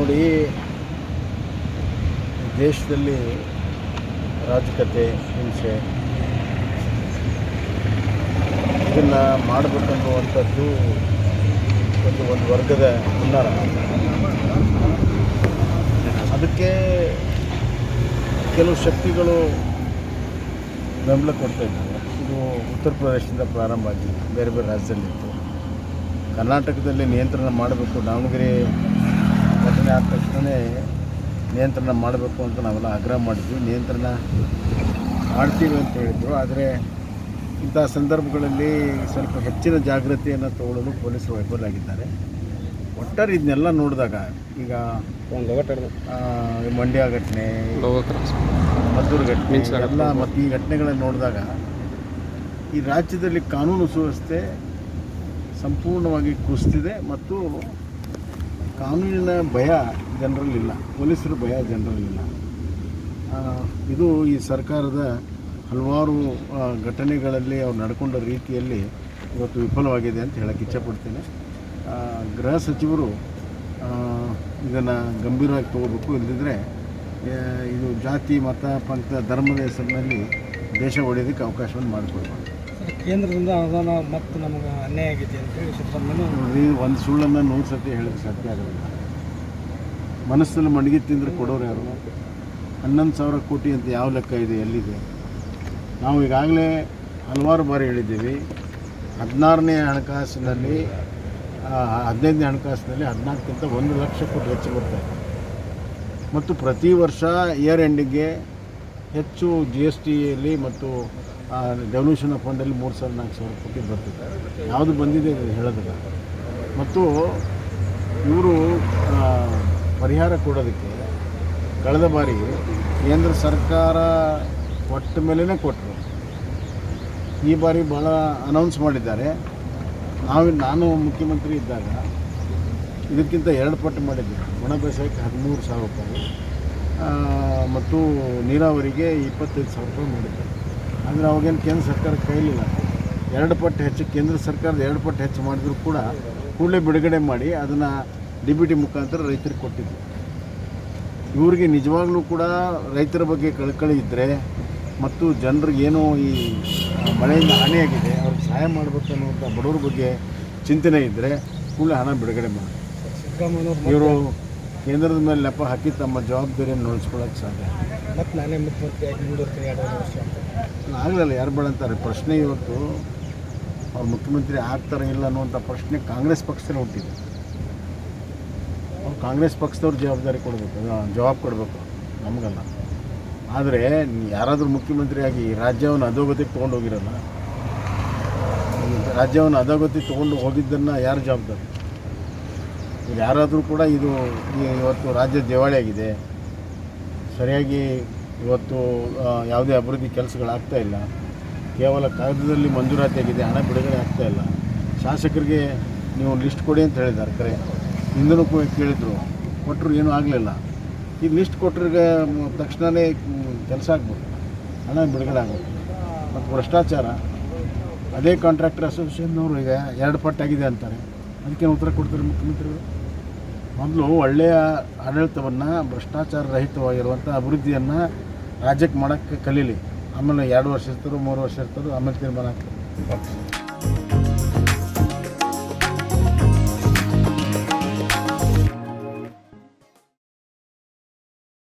ನೋಡಿ, ದೇಶದಲ್ಲಿ ರಾಜಕತೆ ಹಿಂಸೆ, ಇದನ್ನು ಮಾಡಬೇಕನ್ನುವಂಥದ್ದು ಒಂದು ಒಂದು ವರ್ಗದ ಹುನ್ನಾರ. ಅದಕ್ಕೆ ಕೆಲವು ಶಕ್ತಿಗಳು ಬೆಂಬಲ ಕೊಡ್ತಾ ಇದು ಉತ್ತರ ಪ್ರದೇಶದಿಂದ ಪ್ರಾರಂಭ ಆಗಿದೆ. ಬೇರೆ ಬೇರೆ ರಾಜ್ಯದಲ್ಲಿತ್ತು ಕರ್ನಾಟಕದಲ್ಲಿ ನಿಯಂತ್ರಣ ಮಾಡಬೇಕು, ದಾವಣಗೆರೆ ಘಟನೆ ಆದ ತಕ್ಷಣವೇ ನಿಯಂತ್ರಣ ಮಾಡಬೇಕು ಅಂತ ನಾವೆಲ್ಲ ಆಗ್ರಹ ಮಾಡಿದ್ವಿ. ನಿಯಂತ್ರಣ ಮಾಡ್ತೀವಿ ಅಂತ ಹೇಳಿದರು. ಆದರೆ ಇಂಥ ಸಂದರ್ಭಗಳಲ್ಲಿ ಸ್ವಲ್ಪ ಹೆಚ್ಚಿನ ಜಾಗೃತಿಯನ್ನು ತಗೊಳ್ಳಲು ಪೊಲೀಸರು ವೈಫಲ್ಯಾಗಿದ್ದಾರೆ ಒಟ್ಟಾರೆ ಇದನ್ನೆಲ್ಲ ನೋಡಿದಾಗ ಈಗ ಮಂಡ್ಯ ಘಟನೆ ಮದ್ದೂರು ಘಟನೆ ಎಲ್ಲ ಮತ್ತು ಈ ಘಟನೆಗಳನ್ನು ನೋಡಿದಾಗ ಈ ರಾಜ್ಯದಲ್ಲಿ ಕಾನೂನು ಸುವ್ಯವಸ್ಥೆ ಸಂಪೂರ್ಣವಾಗಿ ಕುಸಿದಿದೆ ಮತ್ತು ಕಾನೂನಿನ ಭಯ ಜನರಲ್ಲಿಲ್ಲ ಪೊಲೀಸರ ಭಯ ಜನರಲ್ಲಿಲ್ಲ. ಇದು ಈ ಸರ್ಕಾರದ ಹಲವಾರು ಘಟನೆಗಳಲ್ಲಿ ಅವ್ರು ನಡ್ಕೊಂಡ ರೀತಿಯಲ್ಲಿ ಇವತ್ತು ವಿಫಲವಾಗಿದೆ ಅಂತ ಹೇಳಕ್ಕೆ ಇಚ್ಛಪಡ್ತೇನೆ ಗೃಹ ಸಚಿವರು ಇದನ್ನು ಗಂಭೀರವಾಗಿ ತಗೋಬೇಕು. ಇಲ್ಲದಿದ್ದರೆ ಇದು ಜಾತಿ ಮತ ಪಂಥ ಧರ್ಮದ ಹೆಸರಿನಲ್ಲಿ ದೇಶ ಒಡೆಯೋದಕ್ಕೆ ಅವಕಾಶವನ್ನು ಮಾಡಿಕೊಡ್ಬಾರ್ದು. ಸರ್, ಕೇಂದ್ರದಿಂದ ಅನುದಾನ ಮತ್ತು ನಮಗೆ ಅನ್ಯಾಯ ಆಗೈತಿ ಅಂತೇಳಿ ಸಿದ್ದರಾಮಯ್ಯ ನೋಡ್ರಿ ಒಂದು ಸುಳ್ಳನ್ನು ನೂರು ಸತಿ ಹೇಳಕ್ಕೆ ಸಾಧ್ಯ ಆಗೋದಿಲ್ಲ ಮನಸ್ಸಲ್ಲಿ ಮಡಗಿ ತಿಂದ್ರೆ ಕೊಡೋರು ಯಾರು? ಹನ್ನೊಂದು ಸಾವಿರ ಕೋಟಿ ಅಂತ ಯಾವ ಲೆಕ್ಕ ಇದೆ, ಎಲ್ಲಿದೆ? ನಾವು ಈಗಾಗಲೇ ಹಲವಾರು ಬಾರಿ ಹೇಳಿದ್ದೀವಿ. ಹದಿನಾರನೇ ಹಣಕಾಸಿನಲ್ಲಿ ಹದಿನೈದನೇ ಹಣಕಾಸಿನಲ್ಲಿ ಹದಿನಾಲ್ಕಿಂತ ಒಂದು ಲಕ್ಷ ಕೋಟಿ ಹೆಚ್ಚು ಬರ್ತದೆ ಮತ್ತು ಪ್ರತಿ ವರ್ಷ ಇಯರ್ ಎಂಡಿಗೆ ಹೆಚ್ಚು ಜಿ ಎಸ್ ಟಿಯಲ್ಲಿ ಮತ್ತು ಡೆವಲ್ಯೂಷನ್ ಫಂಡಲ್ಲಿ ಮೂರು ಸಾವಿರ, ನಾಲ್ಕು ಸಾವಿರ ಕೋಟಿ ಬರ್ತಿದೆ. ಯಾವುದು ಬಂದಿದೆ ಹೇಳೋದಿಲ್ಲ. ಮತ್ತು ಇವರು ಪರಿಹಾರ ಕೊಡೋದಕ್ಕೆ ಕಳೆದ ಬಾರಿ ಕೇಂದ್ರ ಸರ್ಕಾರ ಕೊಟ್ಟ ಮೇಲೇ ಕೊಟ್ಟರು. ಈ ಬಾರಿ ಭಾಳ ಅನೌನ್ಸ್ ಮಾಡಿದ್ದಾರೆ. ನಾವು, ನಾನು ಮುಖ್ಯಮಂತ್ರಿ ಇದ್ದಾಗ ಇದಕ್ಕಿಂತ ಎರಡು ಪಟ್ಟು ಮಾಡಿದ್ದೆ ಒಣ ಬೇಸಾಯಕ್ಕೆ ಹದಿಮೂರು ಸಾವಿರ ರೂಪಾಯಿ. ಮತ್ತು ನೀರಾವರಿಗೆ ಇಪ್ಪತ್ತೈದು ಸಾವಿರ ರೂಪಾಯಿ ಮಾಡಿದ್ದೆ ಅಂದರೆ ಅವಾಗೇನು ಕೇಂದ್ರ ಸರ್ಕಾರ ಕೈಲಿಲ್ಲ. ಎರಡು ಪಟ್ಟು ಹೆಚ್ಚು, ಕೇಂದ್ರ ಸರ್ಕಾರದ ಎರಡು ಪಟ್ಟು ಹೆಚ್ಚು ಮಾಡಿದ್ರು ಕೂಡ ಕೂಡಲೇ ಬಿಡುಗಡೆ ಮಾಡಿ ಅದನ್ನು ಡಿ ಬಿ ಟಿ ಮುಖಾಂತರ ರೈತರಿಗೆ ಕೊಟ್ಟಿದ್ದರು ಇವ್ರಿಗೆ ನಿಜವಾಗ್ಲೂ ಕೂಡ ರೈತರ ಬಗ್ಗೆ ಕಳಕಳಿ ಇದ್ದರೆ ಮತ್ತು ಜನರಿಗೆ ಏನೋ ಈ ಮಳೆಯಿಂದ ಹಾನಿಯಾಗಿದೆ, ಅವ್ರಿಗೆ ಸಹಾಯ ಮಾಡಬೇಕು ಅನ್ನುವಂಥ ಬಡವ್ರ ಬಗ್ಗೆ ಚಿಂತನೆ ಇದ್ದರೆ ಕೂಡಲೇ ಹಣ ಬಿಡುಗಡೆ ಮಾಡಿ. ಇವರು ಕೇಂದ್ರದ ಮೇಲೆ ನೆಪ ಹಾಕಿ ತಮ್ಮ ಜವಾಬ್ದಾರಿಯನ್ನು ನೋಡಿಸ್ಕೊಳ್ಳೋಕೆ ಸಾಧ್ಯ. ಮತ್ತು ನಾನೇ ಮುಖ್ಯಮಂತ್ರಿ ಆಗಿ ಮುಂದುವರ್ತೀನಿ, ಎರಡು ವರ್ಷ ಆಗಲಲ್ಲ, ಯಾರು ಬೇಡ ಅಂತಾರೆ. ಪ್ರಶ್ನೆ ಇವತ್ತು ಅವ್ರು ಮುಖ್ಯಮಂತ್ರಿ ಆಗ್ತಾರೆ ಇಲ್ಲ ಅನ್ನುವಂಥ ಪ್ರಶ್ನೆ ಕಾಂಗ್ರೆಸ್ ಪಕ್ಷದಲ್ಲಿ ಹುಟ್ಟಿದೆ. ಅವ್ರು ಕಾಂಗ್ರೆಸ್ ಪಕ್ಷದವ್ರು ಜವಾಬ್ದಾರಿ ಕೊಡಬೇಕು ಜವಾಬ್ ಕೊಡಬೇಕು. ನಮಗಲ್ಲ. ಆದರೆ, ಯಾರಾದರೂ ಮುಖ್ಯಮಂತ್ರಿಯಾಗಿ ರಾಜ್ಯವನ್ನು ಅಧೋಗತಿಗೆ ತೊಗೊಂಡು ಹೋಗಿರಲ್ಲ ಈ ರಾಜ್ಯವನ್ನು ಅಧೋಗತಿ ತೊಗೊಂಡು ಹೋಗಿದ್ದನ್ನು ಯಾರು ಜವಾಬ್ದಾರಿ? ಯಾರಾದರೂ ಕೂಡ ಇದು ಇವತ್ತು ರಾಜ್ಯ ದಿವಾಳಿಯಾಗಿದೆ ಸರಿಯಾಗಿ ಇವತ್ತು ಯಾವುದೇ ಅಭಿವೃದ್ಧಿ ಕೆಲಸಗಳಾಗ್ತಾ ಇಲ್ಲ. ಕೇವಲ ಕಾಗದದಲ್ಲಿ ಮಂಜೂರಾತಿ ಆಗಿದೆ, ಹಣ ಬಿಡುಗಡೆ ಆಗ್ತಾ ಇಲ್ಲ. ಶಾಸಕರಿಗೆ ನೀವು ಲಿಸ್ಟ್ ಕೊಡಿ ಅಂತ ಹೇಳಿದ್ದಾರೆ ಕರೆ. ಹಿಂದೂ ಕೇಳಿದರು. ಕೊಟ್ಟರು ಏನೂ ಆಗಲಿಲ್ಲ. ಈ ಲಿಸ್ಟ್ ಕೊಟ್ಟರಿಗೆ ತಕ್ಷಣವೇ ಕೆಲಸ ಆಗ್ಬೋದು. ಹಣ ಬಿಡುಗಡೆ ಆಗ್ಬೋದು. ಮತ್ತು ಭ್ರಷ್ಟಾಚಾರ, ಅದೇ ಕಾಂಟ್ರಾಕ್ಟರ್ ಅಸೋಸಿಯೇಷನ್ನವರು ಈಗ ಎರಡು ಪಟ್ಟಾಗಿದೆ ಅಂತಾರೆ. ಅದಕ್ಕೆ ಉತ್ತರ ಕೊಡ್ತಾರೆ ಮುಖ್ಯಮಂತ್ರಿಗಳು? ಮೊದಲು ಒಳ್ಳೆಯ ಆಡಳಿತವನ್ನು ಭ್ರಷ್ಟಾಚಾರ ರಹಿತವಾಗಿರುವಂಥ ಅಭಿವೃದ್ಧಿಯನ್ನು ರಾಜ್ಯಕ್ಕೆ ಮಾಡೋಕ್ಕೆ ಕಲೀಲಿ. ಆಮೇಲೆ ಎರಡು ವರ್ಷ ಇರ್ತಾರೋ ಮೂರು ವರ್ಷ ಇರ್ತಾರೋ ಆಮೇಲೆ ತೀರ್ಮಾನ ಆಗ್ತದೆ.